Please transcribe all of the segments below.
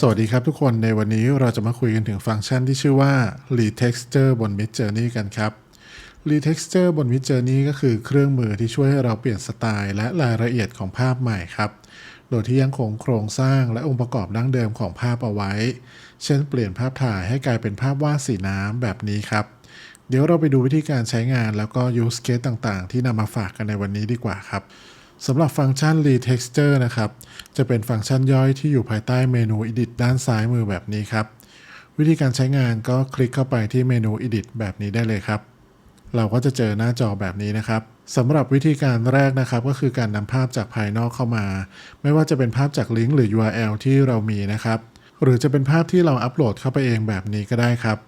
สวัสดีครับทุกคนในวันนี้เราจะมาคุยกันถึงฟังก์ชันที่ชื่อว่า Retexture บน Midjourney กันครับ Retexture บน Midjourney ก็คือเครื่องมือที่ช่วยให้เราเปลี่ยนสไตล์และรายละเอียดของภาพใหม่ครับ โดยที่ยังคงโครงสร้างและองค์ประกอบดั้งเดิมของภาพเอาไว้ เช่นเปลี่ยนภาพถ่ายให้กลายเป็นภาพวาดสีน้ำแบบนี้ครับ เดี๋ยวเราไปดูวิธีการใช้งานแล้วก็ use case ต่างๆ ที่นำมาฝากกันในวันนี้ดีกว่าครับ สำหรับฟังก์ชัน retexture นะครับ จะเป็นฟังก์ชันย่อยที่อยู่ภายใต้เมนู edit ด้านซ้ายมือแบบนี้ครับ วิธีการใช้งานก็คลิกเข้าไปที่เมนู edit แบบนี้ได้เลยครับ เราก็จะเจอหน้าจอแบบนี้นะครับสำหรับวิธีการแรกนะครับ ก็คือการนำภาพจากภายนอกเข้ามา ไม่ว่าจะเป็นภาพจากลิงก์หรือ URL ที่เรามีนะครับ หรือจะเป็นภาพที่เราอัปโหลดเข้าไปเองแบบนี้ก็ได้ครับ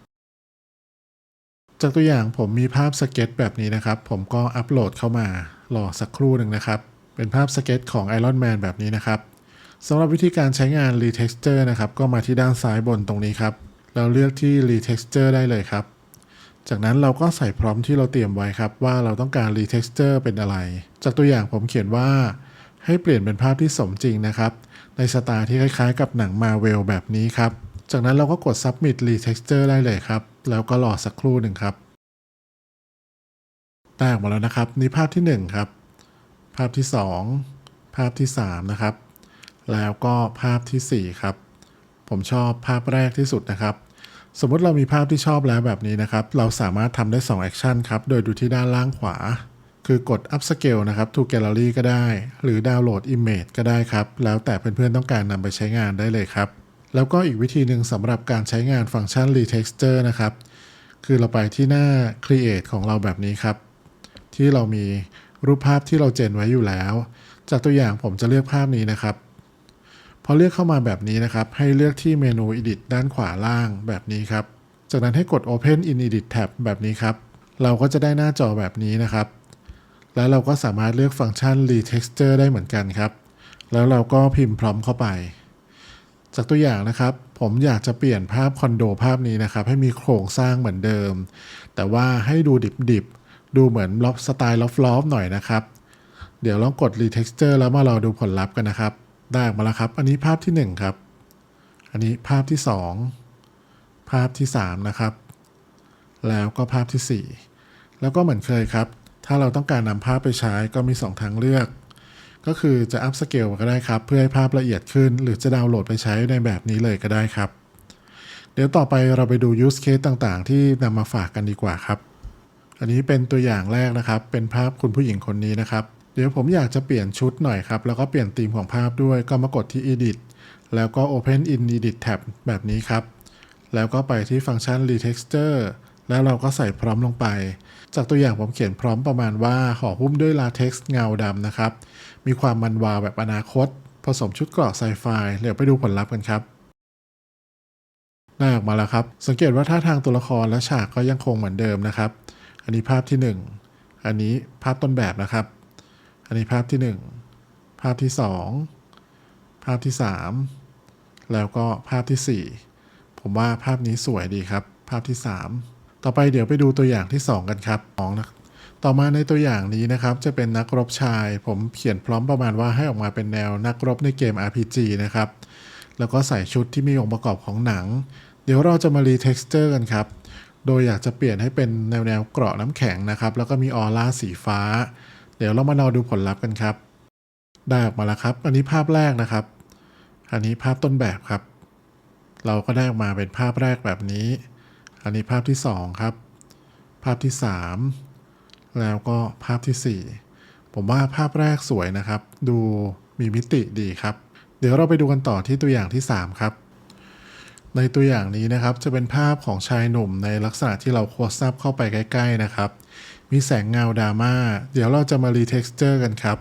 จากตัวอย่างผมมีภาพสเก็ตแบบนี้นะครับ ผมก็อัปโหลดเข้ามารอสักครู่หนึ่งนะครับ เป็นภาพสเก็ตของ Iron Man แบบนี้นะครับสำหรับวิธีการใช้งาน retexture นะครับ ก็มาที่ด้านซ้ายบนตรงนี้ครับ เราเลือกที่ retexture ได้เลยครับ จากนั้นเราก็ใส่พร้อมที่เราเตรียมไว้ครับ ว่าเราต้องการ retexture เป็นอะไร จากตัวอย่างผมเขียนว่า ให้เปลี่ยนเป็นภาพที่สมจริงนะครับ ในสไตล์ที่คล้ายๆ กับหนังมาเวลแบบนี้ครับ จากนั้นเราก็กด submit retexture ได้เลยครับ แล้วก็รอสักครู่หนึ่งครับได้ออกมาแล้วนะครับนี่ภาพที่1ครับ ภาพที่ 2 ภาพที่ 3 นะครับ แล้วก็ภาพทีสี่ 4 ครับ ผมชอบภาพแรกที่สุดนะครับ สมมติเรามีภาพที่ชอบแล้วแบบนี้นะครับ เราสามารถทำได้2 action ครับ โดยดูที่ด้านล่างขวา คือกด up scale นะครับ to gallery ก็ได้ หรือดาวน์โหลด image ก็ได้ครับ แล้วแต่เพื่อนๆต้องการนำไปใช้งานได้เลยครับ แล้วก็อีกวิธีหนึ่งสำหรับการใช้งานฟังก์ชัน retexture นะครับ คือเราไปที่หน้า create ของเราแบบนี้ครับ ที่เรามี รูปภาพที่เราเจนไว้อยู่แล้ว จากตัวอย่างผมจะเลือกภาพนี้นะครับ พอเลือกเข้ามาแบบนี้นะครับ ให้เลือกที่เมนู edit ด้านขวาล่างแบบนี้ครับ จากนั้นให้กด open in edit tab แบบนี้ครับ เราก็จะได้หน้าจอแบบนี้นะครับ แล้วเราก็สามารถเลือกฟังก์ชัน retexture ได้เหมือนกันครับ แล้วเราก็พิมพ์พร้อมเข้าไป จากตัวอย่างนะครับ ผมอยากจะเปลี่ยนภาพคอนโดภาพนี้นะครับ ให้มีโครงสร้างเหมือนเดิม แต่ว่าให้ดูดิบๆ ดูเหมือนล็อบสไตล์ล็อบๆหน่อยนะครับ เดี๋ยวลองกด retexture แล้วมารอดูผลลัพธ์กันนะครับ ได้มาแล้วครับ อันนี้ภาพที่ 1 ครับ อันนี้ภาพที่ 2 ภาพที่ 3 นะครับ แล้วก็ภาพทีสี่4 แล้วก็เหมือนเคยครับ ถ้าเราต้องการนำภาพไปใช้ก็มี 2 ทางเลือก ก็คือจะ up scale ก็ได้ครับ เพื่อให้ภาพละเอียดขึ้น หรือจะดาวน์โหลดไปใช้ในแบบนี้เลยก็ได้ครับ เดี๋ยวต่อไปเราไปดู use case ต่างๆ ที่นำมาฝากกันดีกว่าครับ อันนี้เป็นตัวอย่างแรกนะครับ เป็นภาพคุณผู้หญิงคนนี้นะครับ เดี๋ยวผมอยากจะเปลี่ยนชุดหน่อยครับ แล้วก็เปลี่ยนธีมของภาพด้วยก็มากดที่ edit แล้วก็ open in edit tab แบบนี้ครับ แล้วก็ไปที่ฟังก์ชัน retexture แล้วเราก็ใส่พร้อมลงไป จากตัวอย่างผมเขียนพร้อมประมาณว่าห่อหุ้มด้วยลาเท็กซ์เงาดำนะครับ มีความมันวาวแบบอนาคต ผสมชุดเกราะไซไฟเดี๋ยวไปดูผลลัพธ์กันครับได้ออกมาแล้วครับ สังเกตว่าท่าทางตัวละครและฉากก็ยังคงเหมือนเดิมนะครับ อันนี้ภาพที่ 1 อันนี้ภาพต้นแบบนะครับ อันนี้ภาพที่ 1 ภาพที่ 2 ภาพที่ 3 แล้วก็ภาพทีสี่4 ผมว่าภาพนี้สวยดีครับ ภาพที่ 3 ต่อไปเดี๋ยวไปดูตัวอย่างที่ 2 กันครับสองนะต่อมาในตัวอย่างนี้นะครับ จะเป็นนักรบชาย ผมเขียนพร้อมประมาณว่าให้ออกมาเป็นแนวนักรบในเกม RPG นะครับ แล้วก็ใส่ชุดที่มีองค์ประกอบของหนัง เดี๋ยวเราจะมารีเท็กซ์เจอร์กันครับ โดยอยากจะเปลี่ยนให้เป็นแนวแนวเกราะน้ำแข็งนะครับ แล้วก็มีออร่าสีฟ้า เดี๋ยวเรามารอดูผลลัพธ์กันครับ ได้ออกมาแล้วครับ อันนี้ภาพแรกนะครับ อันนี้ภาพต้นแบบครับ เราก็ได้ออกมาเป็นภาพแรกแบบนี้ อันนี้ภาพที่ 2 ครับ ภาพที่ 3 แล้วก็ภาพทีสี่4 ผมว่าภาพแรกสวยนะครับ ดูมีมิติดีครับ เดี๋ยวเราไปดูกันต่อที่ตัวอย่างที่ 3 ครับ ในตัวอย่างนี้นะครับจะเป็นภาพของชายหนุ่มในลักษณะที่เราโคสซับเข้าไปใกล้ ๆ นะครับ มีแสงเงาดราม่า เดี๋ยวเราจะมารีเท็กซ์เจอร์กันครับ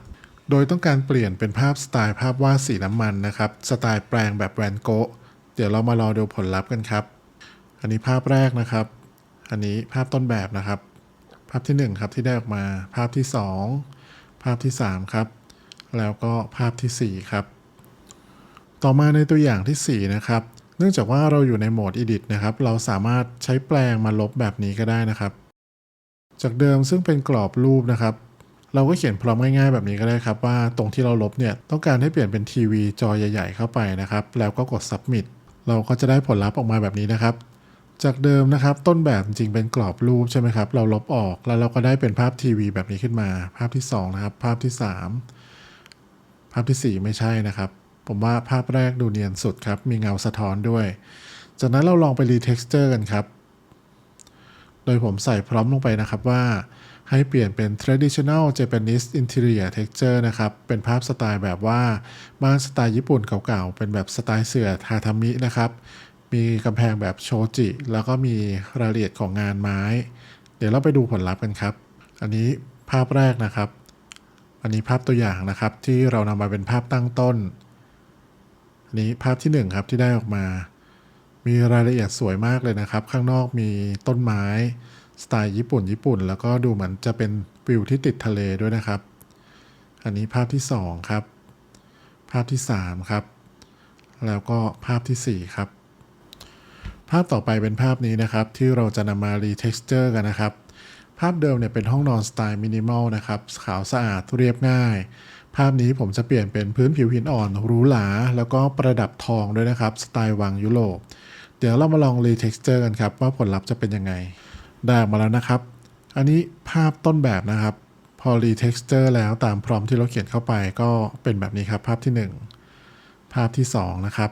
โดยต้องการเปลี่ยนเป็นภาพสไตล์ภาพวาดสีน้ำมันนะครับ สไตล์แปลงแบบแวนโกะเดี๋ยวเรามารอดูผลลัพธ์กันครับ อันนี้ภาพแรกนะครับ อันนี้ภาพต้นแบบนะครับ ภาพที่ 1 ครับที่ได้ออกมา ภาพที่ 2 ภาพที่ 3 ครับ แล้วก็ภาพทีสี่4 ครับ ต่อมาในตัวอย่างทีสี่4 นะครับ เนื่องจากว่าเราอยู่ในโหมด Edit นะครับ เราสามารถใช้แปลงมาลบแบบนี้ก็ได้นะครับ จากเดิมซึ่งเป็นกรอบรูปนะครับ เราก็เขียนพร้อมง่ายๆแบบนี้ก็ได้ครับ ว่าตรงที่เราลบเนี่ยต้องการให้เปลี่ยนเป็นทีวีจอใหญ่ ๆ เข้าไปนะครับ แล้วก็กด Submit เราก็จะได้ผลลัพธ์ออกมาแบบนี้นะครับ จากเดิมนะครับ ต้นแบบจริงเป็นกรอบรูปใช่ไหมครับ เราลบออกแล้วเราก็ได้เป็นภาพทีวี แบบนี้ขึ้นมา ภาพที่สองนะครับ ภาพที่สามภาพที่สี่ไม่ใช่นะครับ ผมว่าภาพแรกดูเนียนสุดครับ มีเงาสะท้อนด้วย จากนั้นเราลองไปรีเท็กซ์เจอร์กันครับ โดยผมใส่พร้อมลงไปนะครับว่าให้เปลี่ยนเป็น traditional Japanese interior texture นะครับ เป็นภาพสไตล์แบบว่าบ้านสไตล์ญี่ปุ่นเก่าๆ เป็นแบบสไตล์เสื่อทาทามินะครับ มีกำแพงแบบโชจิ แล้วก็มีรายละเอียดของงานไม้ เดี๋ยวเราไปดูผลลัพธ์กันครับ อันนี้ภาพแรกนะครับ อันนี้ภาพตัวอย่างนะครับที่เรานำมาเป็นภาพตั้งต้น นี้ภาพที่หนึ่งครับที่ได้ออกมา มีรายละเอียดสวยมากเลยนะครับ ข้างนอกมีต้นไม้สไตล์ญี่ปุ่นญี่ปุ่น แล้วก็ดูเหมือนจะเป็นวิวที่ติดทะเลด้วยนะครับ อันนี้ภาพที่ 2 ครับ ภาพที่ 3 ครับ แล้วก็ภาพทีสี่4 ครับ ภาพต่อไปเป็นภาพนี้นะครับ ที่เราจะนำมารีเท็กซ์เจอร์กันนะครับ ภาพเดิมเนี่ยเป็นห้องนอนสไตล์มินิมอลนะครับขาวสะอาดเรียบง่าย ภาพนี้ผมจะเปลี่ยนเป็นพื้นผิวหินอ่อนหรูหราแล้วก็ประดับทองด้วยนะครับ สไตล์วังยุโรปเดี๋ยวเรามาลองรีเท็กซ์เจอร์กันครับ ว่าผลลัพธ์จะเป็นยังไง ได้มาแล้วนะครับ อันนี้ภาพต้นแบบนะครับ พอรีเท็กซ์เจอร์แล้วตามพร้อมที่เราเขียนเข้าไปก็เป็นแบบนี้ครับ ภาพที่ 1 ภาพที่ 2 นะครับ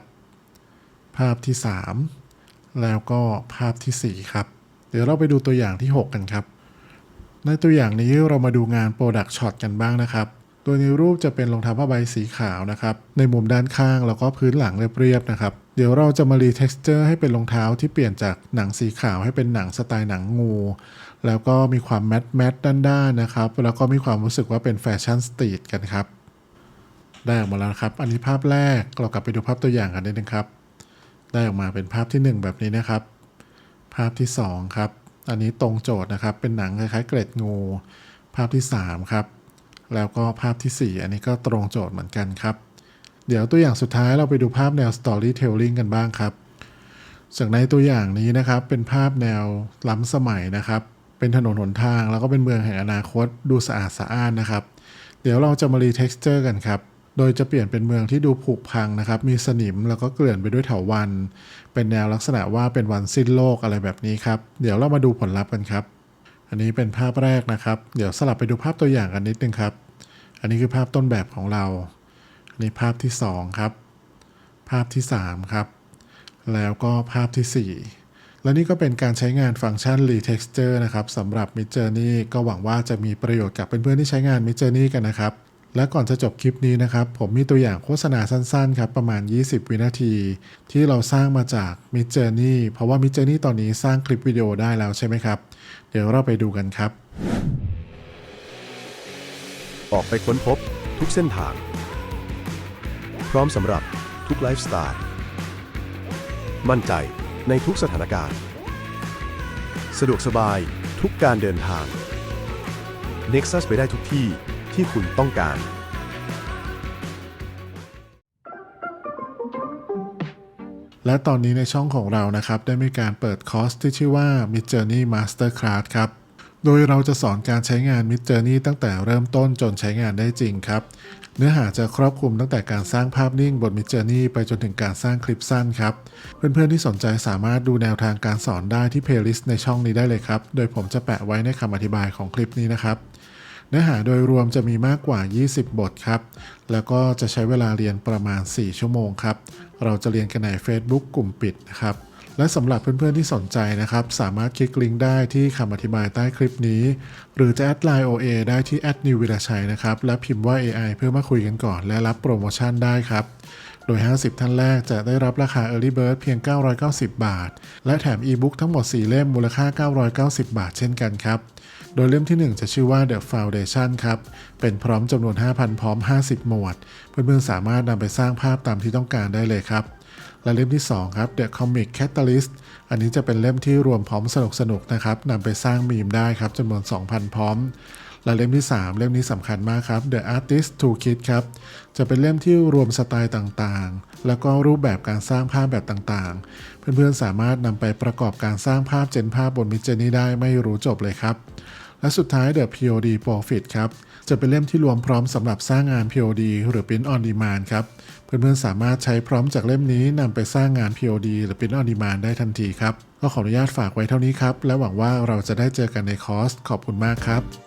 ภาพที่ 3 แล้วก็ภาพทีสี่4 ครับ เดี๋ยวเราไปดูตัวอย่างที่ 6 กันครับ ในตัวอย่างนี้เรามาดูงาน Product Shot กันบ้างนะครับ โดยในรูปจะเป็นรองเท้าผ้าใบสีขาวนะครับ ในมุมด้านข้างแล้วก็พื้นหลังเรียบๆนะครับ เดี๋ยวเราจะมารีเท็กซ์เจอร์ให้เป็นรองเท้าที่เปลี่ยนจากหนังสีขาวให้เป็นหนังสไตล์หนังงู แล้วก็มีความแมทแมทด้านๆนะครับ แล้วก็มีความรู้สึกว่าเป็นแฟชั่นสตรีทกันครับ ได้ออกมาแล้วครับ อันนี้ภาพแรกเรากลับไปดูภาพตัวอย่างกันนิดนึงครับ ได้ออกมาเป็นภาพทีหนึ่1 แบบนี้นะครับ ภาพที่ 2 ครับ อันนี้ตรงโจทย์นะครับ เป็นหนังคล้ายๆเกล็ดงู ภาพที่ 3 ครับ แล้วก็ภาพทีสี่ 4 อันนี้ก็ตรงโจทย์เหมือนกันครับ เดี๋ยวตัวอย่างสุดท้ายเราไปดูภาพแนว storytelling กันบ้างครับ จากในตัวอย่างนี้นะครับ เป็นภาพแนวล้ำสมัยนะครับ เป็นถนนหนทาง แล้วก็เป็นเมืองแห่งอนาคต ดูสะอาดสะอ้านนะครับ เดี๋ยวเราจะมารีเท็กซ์เจอร์กันครับโดยจะเปลี่ยนเป็นเมืองที่ดูผุพังนะครับ มีสนิมแล้วก็เกลื่อนไปด้วยเถาวัลย์เป็นแนวลักษณะว่าเป็นวันสิ้นโลกอะไรแบบนี้ครับ เดี๋ยวเรามาดูผลลัพธ์กันครับ อันนี้เป็นภาพแรกนะครับ เดี๋ยวสลับไปดูภาพตัวอย่างกันนิดนึงครับ อันนี้คือภาพต้นแบบของเรา อันนี้ภาพที่ 2 ครับ ภาพที่ 3 ครับ แล้วก็ภาพทีสี่ 4 และนี่ก็เป็นการใช้งานฟังก์ชัน retexture นะครับสำหรับ Midjourney ก็หวังว่าจะมีประโยชน์กับเพื่อนๆที่ใช้งาน Midjourney กันนะครับ และก่อนจะจบคลิปนี้นะครับ ผมมีตัวอย่างโฆษณาสั้นๆครับประมาณ 20 วินาที ที่เราสร้างมาจาก Midjourney เพราะว่า Midjourney ตอนนี้สร้างคลิปวิดีโอได้แล้วใช่ไหมครับ เดี๋ยวเราไปดูกันครับ ออกไปค้นพบทุกเส้นทาง พร้อมสำหรับทุกไลฟ์สไตล์มั่นใจในทุกสถานการณ์ สะดวกสบายทุกการเดินทาง Nexus ไปได้ทุกที่ที่คุณต้องการและตอนนี้ในช่องของเรานะครับ ได้มีการเปิดคอร์สที่ชื่อว่า Midjourney Masterclass ครับ โดยเราจะสอนการใช้งาน Midjourney ตั้งแต่เริ่มต้นจนใช้งานได้จริงครับ เนื้อหาจะครอบคลุมตั้งแต่การสร้างภาพนิ่งบน Midjourney ไปจนถึงการสร้างคลิปสั้นครับ เพื่อนๆที่สนใจสามารถดูแนวทางการสอนได้ที่ playlist ในช่องนี้ได้เลยครับ โดยผมจะแปะไว้ในคำอธิบายของคลิปนี้นะครับเนื้อหาโดยรวมจะมีมากกว่า 20 บทครับ แล้วก็จะใช้เวลาเรียนประมาณ 4 ชั่วโมงครับ เราจะเรียนกันใน Facebook กลุ่มปิดนะครับ และสำหรับเพื่อนๆที่สนใจนะครับ สามารถคลิกลิงก์ได้ที่คำอธิบายใต้คลิปนี้ หรือจะแอดไลน์ OA ได้ที่แอดนิววิรชัยนะครับ และพิมพ์ว่า AI เพื่อมาคุยกันก่อน และรับโปรโมชั่นได้ครับโดย 50 ท่านแรกจะได้รับราคา Early Bird เพียง 990 บาท และแถมอีบุ๊กทั้งหมด 4 เล่มมูลค่า 990 บาทเช่นกันครับ โดยเล่มที่ 1 จะชื่อว่า The Foundation ครับ เป็นพร้อมจำนวน 5,000 พร้อม 50 หมวด เพื่อนๆสามารถนำไปสร้างภาพตามที่ต้องการได้เลยครับ และเล่มที่ 2 ครับ The Comic Catalyst อันนี้จะเป็นเล่มที่รวมพร้อมสนุกๆนะครับนำไปสร้างมีมได้ครับจำนวน 2,000 พร้อม และเล่มที่ 3 เล่มนี้สำคัญมากครับ The Artist Toolkit ครับ จะเป็นเล่มที่รวมสไตล์ต่างๆ แล้วก็รูปแบบการสร้างภาพแบบต่างๆ เพื่อนๆสามารถนำไปประกอบการสร้างภาพเจนภาพบนมิจ j นี่ได้ไม่รู้จบเลยครับ และสุดท้าย The POD Profit ครับ จะเป็นเล่มที่รวมพร้อมสำหรับสร้างงาน POD หรือ Print on Demand ครับ เพื่อนๆสามารถใช้พร้อมจากเล่มนี้นำไปสร้างงาน POD หรือ Print on Demand ได้ทันทีครับ ก็ขออนุญาตฝากไว้เท่านี้ครับ และหวังว่าเราจะได้เจอกันในคอร์สขอบคุณมากครับ